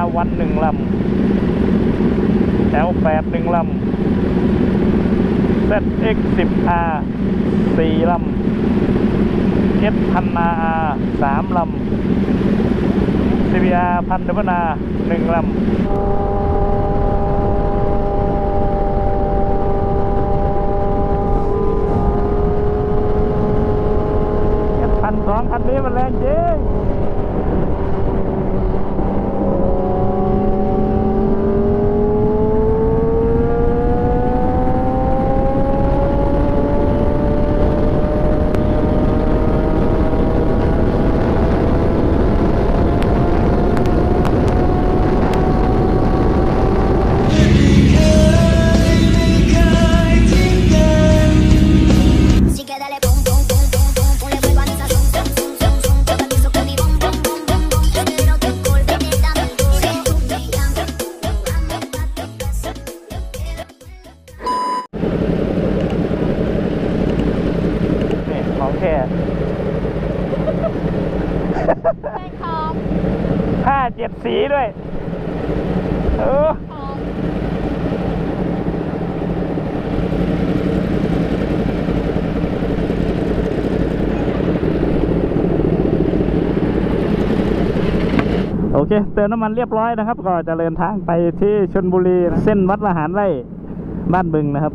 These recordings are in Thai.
R วันหนึ่งลำ L แปดหนึ่งลำ ZX สิบ R สี่ลำ S พัน R สามลำ CBR พันเดบนาหนึ่งลำ นี่ของแท้เป็นของผ้าเจ็ดสีด้วยเออของโอเค เติมน้ำมันเรียบร้อยนะครับ ก็จะเดินทางไปที่ชนบุรีนะเส้นวัดละหารไร่บ้านบึงนะครับ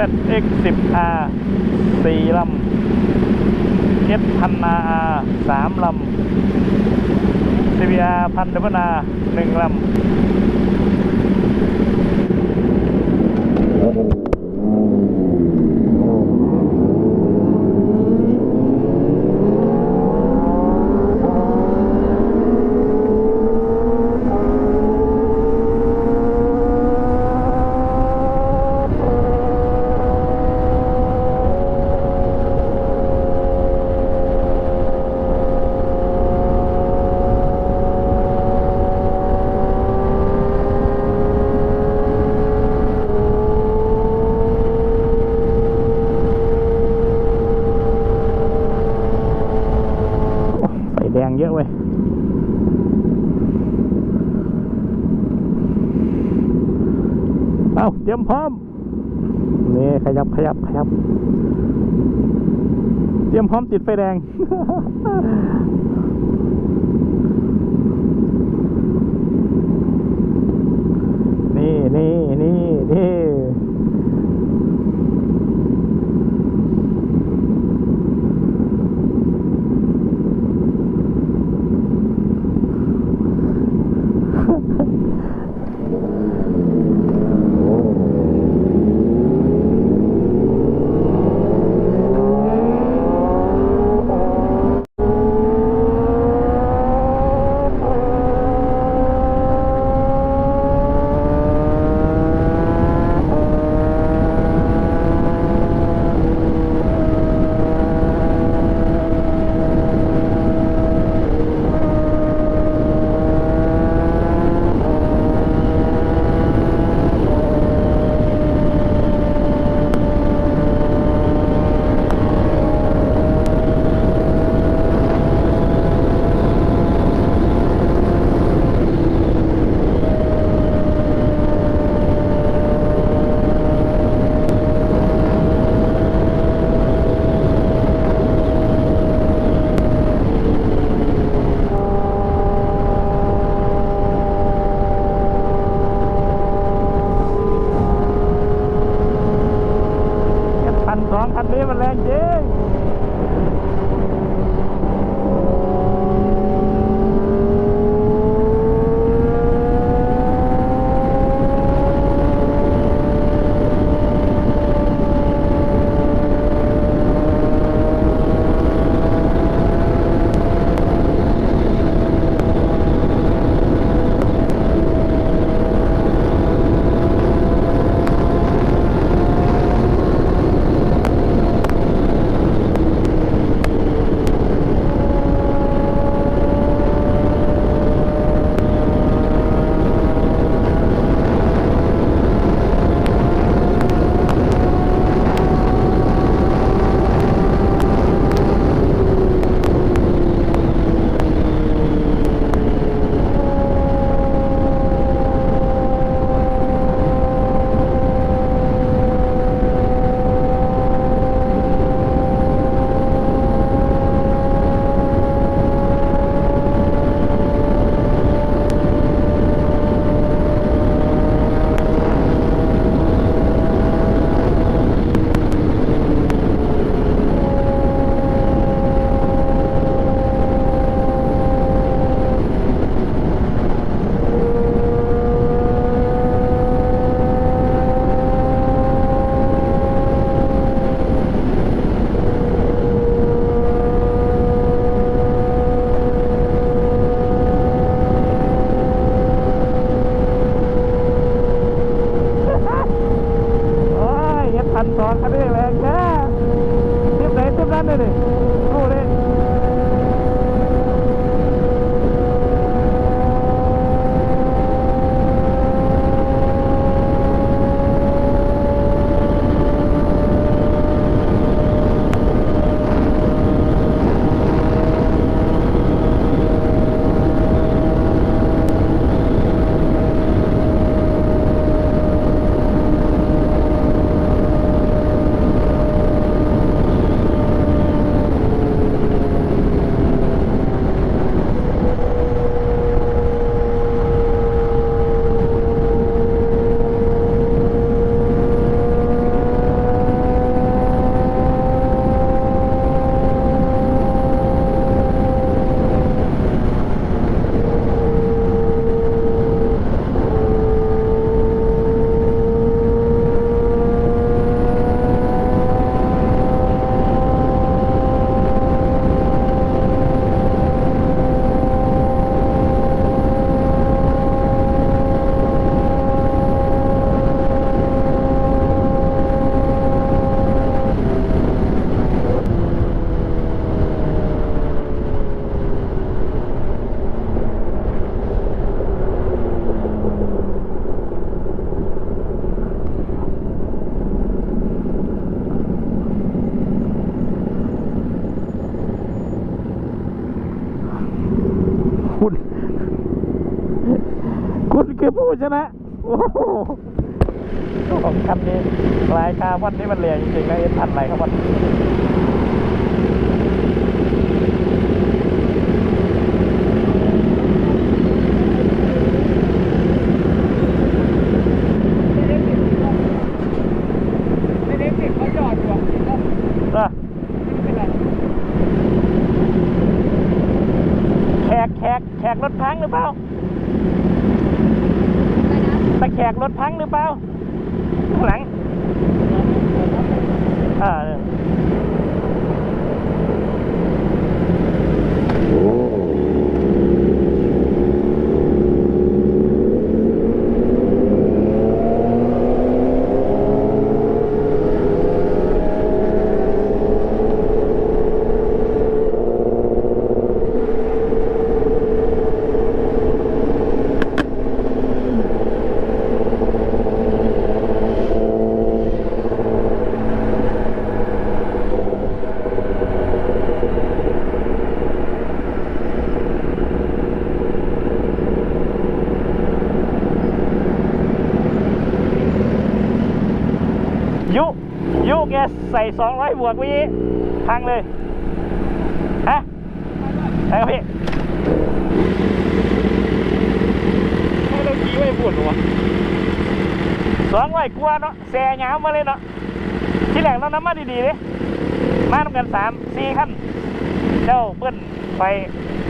ZX10R 4 ลำ S1000R 3 ลำ CBR 1000 W 1 ลำ รียมพร้อม นี่ ขยับขยับขยับ เตรียมพร้อมติดไฟแดง คุณคือผู้ชนะโอ้โหของคันนี้ลายคาร์บอนนี่มันเหลียจริงๆนะเอ็นพันอะไรครับวันไม่ได้ติดเขาจอดอยู่อะเอ้านะไม่เป็นไรแขกแขกแขกรถพังหรือเปล่า แขกรถพังหรือเปล่าข้างหลังอ่าเนี่ย ยุยุแก ใส่สองร้อยบวกวิพังเลยฮะไปครับพี่ให้เราขี่ไว้ปวดหัวสองร้อยกว่าเนาะแซ่ยาวมาเลยเนาะที่แรกเรานำมาดีๆเลยมาทำกันสามสี่ขั้นเจ้าเบิ้ลไป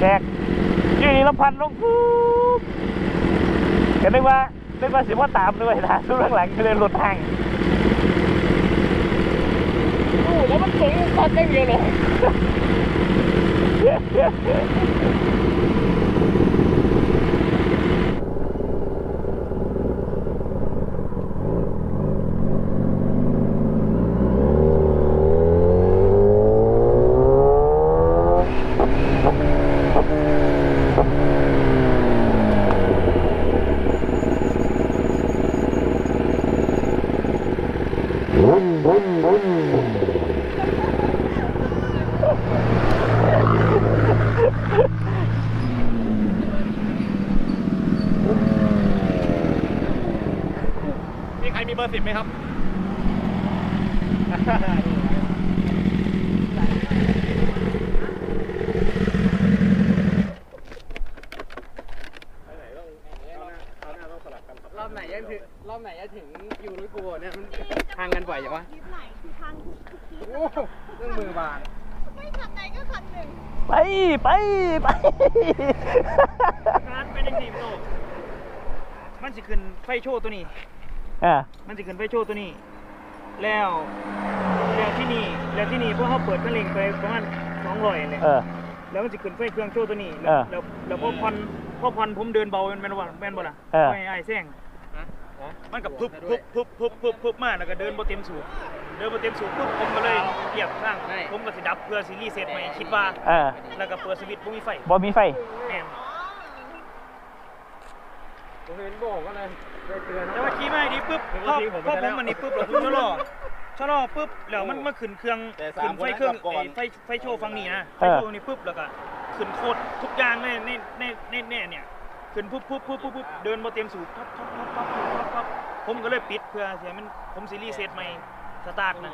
แจกอยี่นี่ลำพันลงปุ๊บก็นึกว่านึกว่าสิว่าตามด้วยนะทุกข้างหลังก็เลยหลุดทาง โอ้แล้วมันสูงตัดได้เดียวเลย มีใครมีเบ อร์สิบไหมครับรอบไหนยังถึงรอบไหนจะถึงอยู่รถกูเนี่ยมันทางกันบ่อยจังวะคลิปไหนคือทางทุกทุกคลิปโอ้เรื่องมือบานไม่ขับไหนก็ขับหนึ่งไปไปไปร้านเป็นยังไงพี่โตมันสิขึ้นไฟโชว์ตัวนี้ อ่ามันสิขึ้นไฟโชว์ตัวนี้ แล้ว แล้วที่นี่ แล้วที่นี่พวกเขาเปิดคันเร่งไปประมาณสองร้อยเนี่ยเออ แล้วมันสิขึ้นไฟเครื่องโชว์ตัวนี้เอแล้วอแล้วแล้วพอพอนพอพอนผมเดินเบาแม่นบ่แม่นบ่ล่ะเออ ไม่ไอ้ายแซงมันกับพึบพึบพึบพึบพึบพึบมาแล้วก็เดินบ่เต็มสูบเดินมาเต็มสูบปุ๊บผมก็เลยเหยียบข้าง ผมก็สิดับเพื่อซีรีส์เซตใหม่คิดว่า เออแล้วก็เปิดสวิตช์บ่มีไฟบ่มีไฟ แม่นผมเห็นโบอกก็เลยเลยเตือน แต่ว่าขี่มาดีปุ๊บผมพก็อทิ้งผมพอไปผแล้มวมันนี่ปุ๊บแล้วผมชะลอชะลอปุ๊บแล้วมันมาขึ้นเครื่องแต่สาขึ้มนไฟเครื่องคนนั้นกลับก่อนไอ้ไฟไฟโชว์ฟังนี่นะไฟเออโชว์นี่ปุ๊บแล้วก็ขึ้นโคตรทุกอย่างในในในในในเนี่ยขึ้นปุ๊บปุ๊บปุ๊บปุ๊บปุ๊บเดินบ่เต็มสูบปั๊บปั๊บปั๊บปั๊บปั๊บปั๊บผมก็เลยปิดเพื่อเสียมันผมซีรีส์เซตใหม่สตาร์ทนะ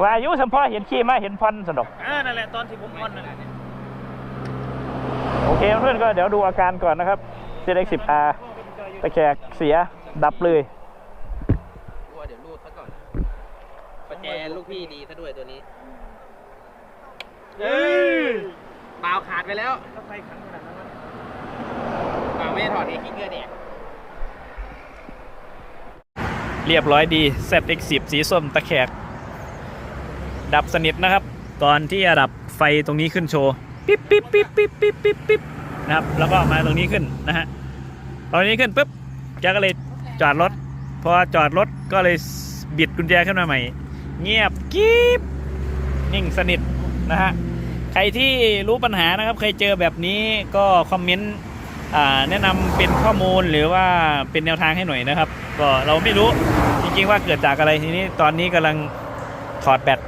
ว่าอายุสัมพอเห็นขี่มาเห็นพันสนุกอ่านั่นแหละตอนที่ผมออนนั่นแหละโอเคเพื่อนก็เดี๋ยวดูอาการก่อนนะครับ ZX10R ตะแคกเสีย ดับเลยกลัวเดี๋ยวรูดซะก่อนประแจลูกพี่ดีซะด้วยตัวนี้เอ้ยเปล่าขาดไปแล้วถ้าไฟขังขนาดนั้นวะเปล่าไม่ได้ถอดเองขี้เกียจแดกเรียบร้อยดี ZX10 สีส้มตะแคกดับสนิทนะครับ ก่อนที่จะดับไฟตรงนี้ขึ้นโชว์ปิ๊บปิ๊บปิ๊บปิ๊บปิ๊บปิ๊บปิ๊บนะครับ แล้วก็มาตรงนี้ขึ้นนะฮะตอนนี้ขึ้นปุ๊บแกก็เลย จอดรถพอจอดรถก็เลยบิดกุญแจขึ้นมาใหม่ เงียบกิ๊บนิ่งสนิทนะฮะใครที่รู้ปัญหานะครับเคยเจอแบบนี้ก็คอมเมนต์แนะนำเป็นข้อมูลหรือว่าเป็นแนวทางให้หน่อยนะครับ ก็เราไม่รู้จริงๆว่าเกิดจากอะไรทีนี้ตอนนี้กำลังถอดแบต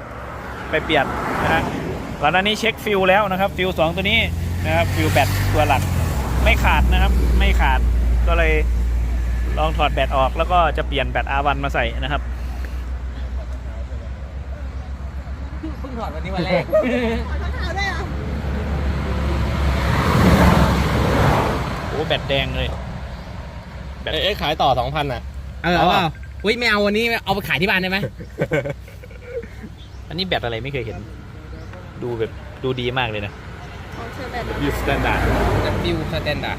ไปเปลี่ยนนะฮะก่อนหน้านี้เช็คฟิลแล้วนะครับฟิลสองตัวนี้นะครับฟิลแบตตัวหลักไม่ขาดนะครับไม่ขาดก็เลย ลองถอดแบตออกแล้วก็จะเปลี่ยนแบต R1 มาใส่นะครับ เพิ่งถอดวันนี้วันแรก ขอเท้าด้วยเหรอโอ้แบตแดงเลย แบต เอ้ยขายต่อสองพันอะ เออเอาเปล่าอุ้ยไม่เอาวันนี้เอาไปขายที่บ้านได้ไหมอันนี้แบตอะไรไม่เคยเห็น ดูแบบดูดีมากเลยนะ ของเชอร์แบตยูสแตนดาร์ด W Standard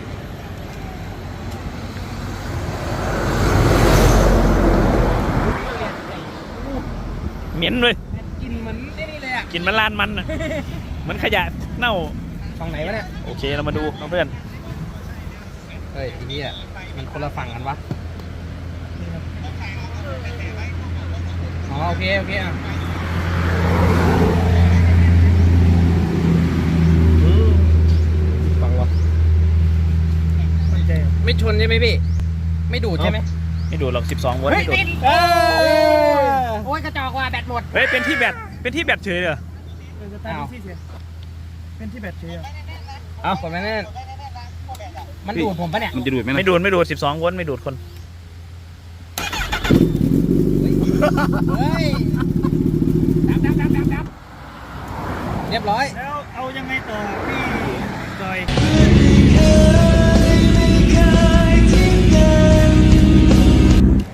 ม็นเลยกินเหมือนนี่เลยอะกลินมันลานมันน่ะเหมือนขยะเน่าฝั่งไหนวะเนี่ยโอเคเรามาดูเพื่อนเฮ้ยทีนี้อะมันคนละฝั่งกันวะอ๋อโอเคโอเคอะฟังวะไม่ชนใช่ไหมพี่ ไม่ดูดใช่ไหมไม่ดูดหรอก12โวลต์ไม่ดูดเอ้ย โอ้ยกระจอกว่าแบตหมดเฮ้ยเป็นที่แบตเป็นที่แบตเฉยเลยเหรอเออสตาร์ทที่เสียเป็นที่แบตเฉยอะเอากดมาแน่นมันดูดผมปะเนี่ย มันจะดูดไหมไม่ดูดไม่ดูด12โวลต์ไม่ดูดคน เฮ้ยดับดับดับดับดับเรียบร้อย แล้วเอายังไงต่อพี่จอย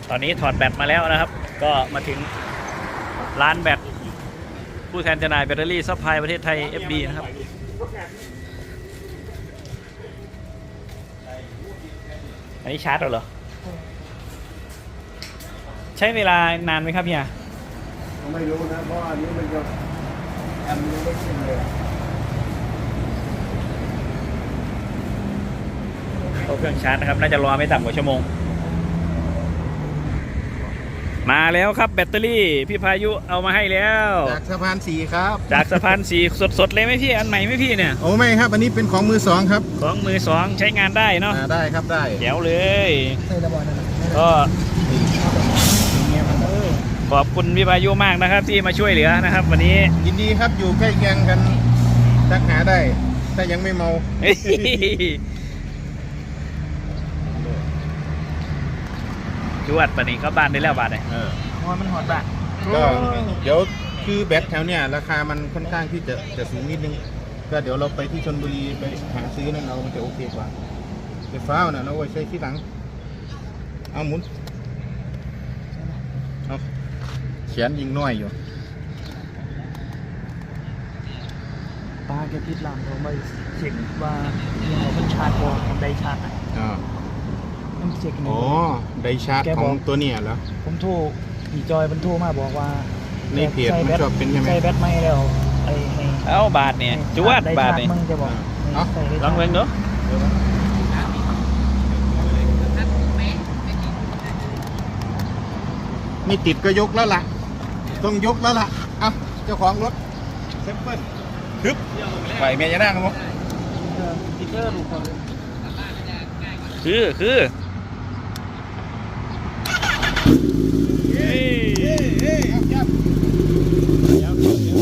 ตอนนี้ถอดแบตมาแล้วนะครับ ก็มาถึง ร้านแบตผู้แทนจำหน่ายแบตเตอรี่ซัพพลายประเทศไทย FB นะครับ อันนี้ชาร์จแล้วเหรอ ใช้เวลานานไหมครับเฮียไม่รู้นะ เพราะอันนี้มันจะแอมยังไม่ขึ้นเลยเข้าเครื่องชาร์จนะครับ น่าจะรอไม่ต่ำกว่าชั่วโมง มาแล้วครับแบตเตอรี่พี่พายุเอามาให้แล้ว จากสะพานสีครับ จากสะพานสีสดๆเลยไหมพี่อันใหม่ไหมพี่เนี่ยโอ้ไม่ครับอันนี้เป็นของมือสองครับ ของมือสองใช้งานได้เนาะอ่าได้ครับได้เดี๋ยวเลยก็ขอบคุณพี่พายุมากนะครับ ที่มาช่วยเหลือนะครับ วันนี้ยินดีครับอยู่ใกล้เคียงกันทักหาได้ ถ้ายังไม่เมา จวดปะนี้ก็บ้านได้แล้วบาทเลยเออนอนมันหอดบ้านก็เดี๋ยวคือแบตแถวเนี้ยราคามันค่อนข้างที่จะจะสูงนิดนึง ก็เดี๋ยวเราไปที่ชนบุรีไปหาซื้อนั่นเอามันจะโอเคกว่าไฟฟ้าน่ะเราไว้ใช้ที่หลัง เอาหมุนเอาเขียนยิงน้อยอยู่ปลาแกพิษลามเราไปเช็คว่าเราเป็นชาร์จบอลได้ชาร์จอะอ่า มันเช็คหนึ่อ๋งอไดชาร์จแกขบอองกตัวเนี้ยเหรอ ผมโทรผีจอยมันโทรมาบอกว่าในเพจมันชอบเป็นใช่ไหม ใส่แบตไม่แล้วไอ้ให้เอาบาทเนี่ยจวดได้บาทชร์เนี่ยมึงจะบอกเอ้าใส่ได้ลองเบิ่งเนาะไม่ติดก็ยกแล้วล่ะ ต้องยกแล้วล่ะเอ้าเจ้าของรถเซมเปิลฮึบไหวเมียจะนั่งมั้งคือคือเฮ้ย เอ้ยเอ้ยครับครับเดี๋ยวเดี๋ยวเดี๋ยว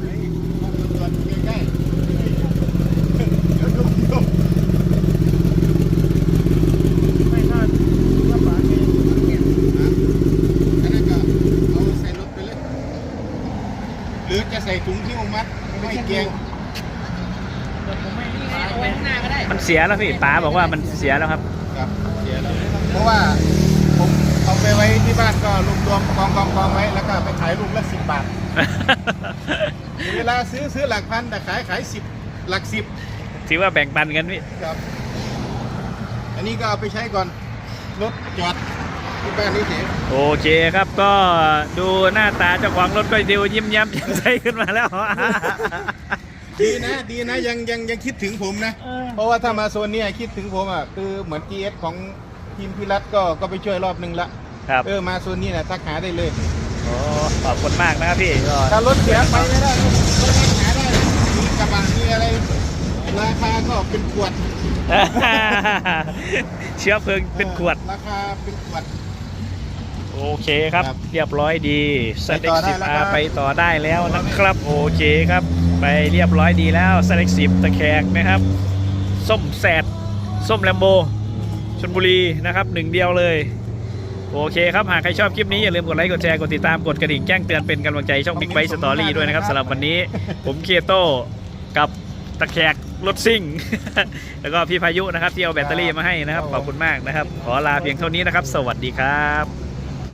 เฮ้ยมาตรวจใกล้ๆเดี๋ยวดูดู ไม่ถ้าถ้าป๋าแกเนี่ย อันนั้นก็เอาใส่รถไปเลย หรือจะใส่ถุงที่มมัดไม่เกรง เอาไว้ข้างหน้าก็ได้ มัน เสียแล้วพี่ป๋าบอกว่ามันเสียแล้วครับ ครับเสียแล้วเพราะว่าผมเอาไปไว้ที่บ้านก็รวมรวมกองกองกองไว้แล้วก็ไปขายลูกละสิบบาท เวลาซื้อซื้อหลักพันแต่ขายขายสิบหลักสิบถือว่าแบ่งปันกันพี่ครับ อันนี้ก็เอาไปใช้ก่อนรถจอดที่บ้านนี่เฉยโอเคครับก็ดูหน้าตาเจ้าของรถก็ดูยิ้มแย้มแจ่มใสขึ้นมาแล้ว ดีนะดีนะยังยังยังคิดถึงผมนะ เพราะว่าถ้ามาโซนเนี้ยคิดถึงผมอะคือเหมือน GS ของทีมพิรัตก็ก็ไปช่วยรอบหนึ่งละครับเออมาโซนนี้นะทักหาได้เลยโอ้ขอบคุณมากนะครับพี่ก็ถ้ารถเสียไปไม่ได้ก็ก็ทักหาได้นะมีกระบะมีอะไรราคาก็เป็นขวด เชื้อเพลิงเป็นขวดราคาเป็นขวดโอเคครับครับเรียบร้อยดีสไปเต็ต่กอได้สิบแล้วอาครับไปต่อได้แล้วนะครับ โอเคครับ ไปเรียบร้อยดีแล้วสเต็กสิบตะแคกนะครับ ส้มแสด ส้มแลมโบชลบุรีนะครับหนึ่งเดียวเลย โอเคครับ หากใครชอบคลิปนี้ อย่าลืมกดไลค์กดแชร์ กดติดตามกดกระดิ่งแจ้งเตือนเป็นกำลังใจช่อง Big Bite Story ด้วยนะครับสำหรับวันนี้ผมเคโต้กับตะแคกรถซิ่ง แล้วก็พี่พายุนะครับที่เอาแบตเตอรี่มาให้นะครับขอบคุณมากนะครับ ขอลาเพียงเท่านี้นะครับ สวัสดีครับ